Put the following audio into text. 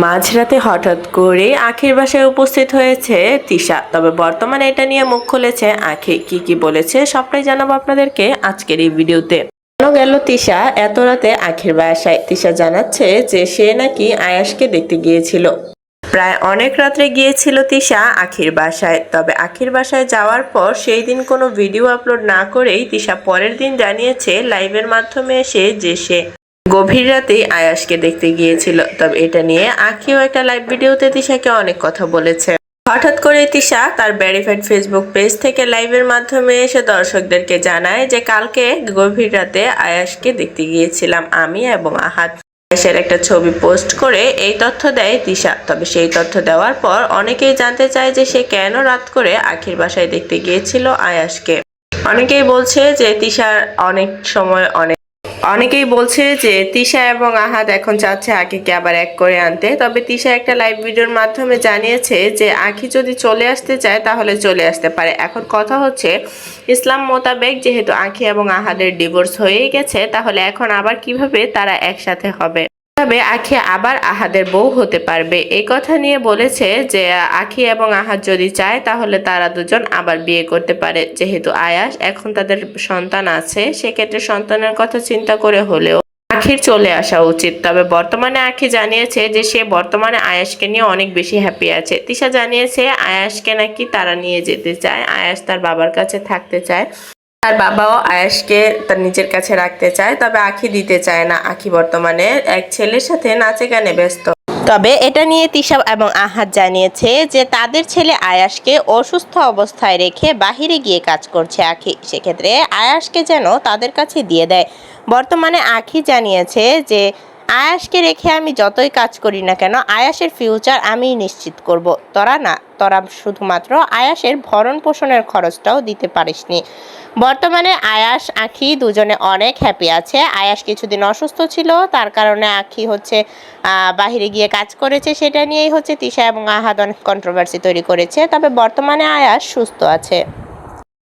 মাঝরাতে হঠাৎ করে আখির বাসায় উপস্থিত হয়েছে তিশা। তবে বর্তমানে এটা নিয়ে মুখ খুলেছে আখি। কি কি বলেছে সবটাই জানাব আপনাদেরকে আজকের এই ভিডিওতে। গেল তিশা, এত রাতে আখির বাসায়। তিশা জানাচ্ছে যে সে নাকি আয়াসকে দেখতে গিয়েছিল। প্রায় অনেক রাত্রে গিয়েছিল তিশা আখির বাসায়। তবে আখির বাসায় যাওয়ার পর সেই দিন কোনো ভিডিও আপলোড না করেই তিশা পরের দিন জানিয়েছে লাইভের মাধ্যমে এসে যে সে গভীর রাতেই আয়াসকে দেখতে গিয়েছিল, তবে এটা নিয়ে আখিও একটা লাইভ ভিডিওতে তিশাকে অনেক কথা বলেছে। হঠাৎ করে তিশা তার ভেরিফাইড ফেসবুক পেজ থেকে লাইভের মাধ্যমে এসে দর্শকদেরকে জানায় যে, কালকে গভীর রাতে আয়াসকে দেখতে গিয়েছিলাম আমি এবং আহাত। আয়াসের একটা ছবি পোস্ট করে এই তথ্য দেয় তিশা, তবে সেই তথ্য দেওয়ার পর অনেকেই জানতে চায় যে, সে কেন রাত করে আখির বাসায় দেখতে গিয়েছিল আয়াসকে। অনেকেই বলছে যে, তিশার অনেক সময় অনেক অনেকেই বলছে যে তিশা এবং আহাদ এখন চাচ্ছে আখিকে আবার এক করে আনতে। তবে তিশা একটা লাইভ ভিডিওর মাধ্যমে জানিয়েছে যে আখি যদি চলে আসতে চায় তাহলে চলে আসতে পারে। এখন কথা হচ্ছে, ইসলাম মোতাবেক যেহেতু আখি এবং আহাদের ডিভোর্স হয়েই গেছে, তাহলে এখন আবার কীভাবে তারা একসাথে হবে? তবে আখি আবার আহাদের বউ হতে পারবে। এই কথা নিয়ে বলেছে যে, আখি এবং আহাদ যদি চায়, তাহলে তারা দুজন আবার বিয়ে করতে পারে। যেহেতু আয়াস এখন তাদের সন্তান আছে, সেক্ষেত্রে সন্তানের কথা চিন্তা করে হলেও আখির চলে আসা উচিত। তবে বর্তমানে আখি জানিয়েছে যে, সে বর্তমানে আয়াসকে নিয়ে অনেক বেশি হ্যাপি আছে। তিশা জানিয়েছে, আয়াসকে নাকি তারা নিয়ে যেতে চায়। আয়াস তার বাবার কাছে থাকতে চায়। তার বাবাও আয়াসকে তার নিজের কাছে রাখতে চায়, তবে আখি দিতে চায় না। আখি বর্তমানে এক ছেলের সাথে নাচে গানে ব্যস্ত। তবে এটা নিয়ে তিশা এবং আহাদ জানিয়েছে যে তাদের ছেলে আয়াসকে অসুস্থ অবস্থায় রেখে বাহিরে গিয়ে কাজ করছে আখি। সেক্ষেত্রে আয়াসকে যেন তাদের কাছে দিয়ে দেয়। বর্তমানে আখি জানিয়েছে যে, আয়াসকে রেখে আমি যতই কাজ করি না কেন, আয়াসের ফিউচার আমিই নিশ্চিত করব। তোরা না, তোরা শুধুমাত্র আয়াসের ভরণ পোষণের খরচটাও দিতে পারিসনি। বর্তমানে আয়াস, আখি দুজনে অনেক হ্যাপি আছে। আয়াস কিছুদিন অসুস্থ ছিল, তার কারণে আখি হচ্ছে বাহিরে গিয়ে কাজ করেছে। সেটা নিয়েই হচ্ছে তিশা এবং আহাদ অনেক কন্ট্রোভার্সি তৈরি করেছে। তবে বর্তমানে আয়াস সুস্থ আছে।